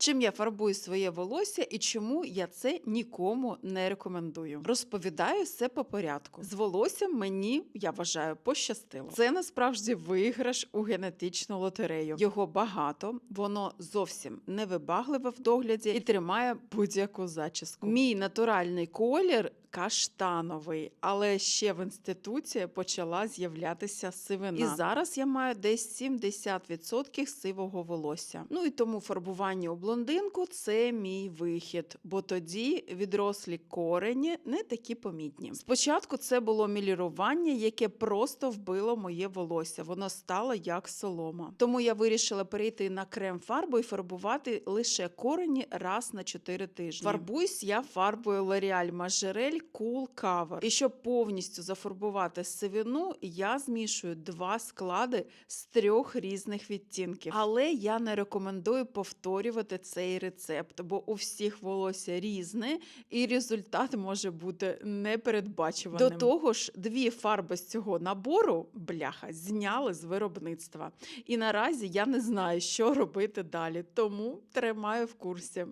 Чим я фарбую своє волосся і чому я це нікому не рекомендую. Розповідаю все по порядку. З волоссям мені, я вважаю, пощастило. Це насправді виграш у генетичну лотерею. Його багато, воно зовсім невибагливе в догляді і тримає будь-яку зачіску. Мій натуральний колір. Каштановий, але ще в інституті почала з'являтися сивина. І зараз я маю десь 70% сивого волосся. Ну і тому фарбування у блондинку це мій вихід, бо тоді відрослі корені не такі помітні. Спочатку це було мілірування, яке просто вбило моє волосся. Воно стало як солома. Тому я вирішила перейти на крем-фарбу і фарбувати лише корені раз на 4 тижні. Фарбуюсь я фарбою L'Oreal Majorelle Cool Cover. І щоб повністю зафарбувати сивину, я змішую два склади з трьох різних відтінків. Але я не рекомендую повторювати цей рецепт, бо у всіх волосся різне, і результат може бути непередбачуваним. До того ж, дві фарби з цього набору бляха зняли з виробництва. І наразі я не знаю, що робити далі, тому тримаю в курсі.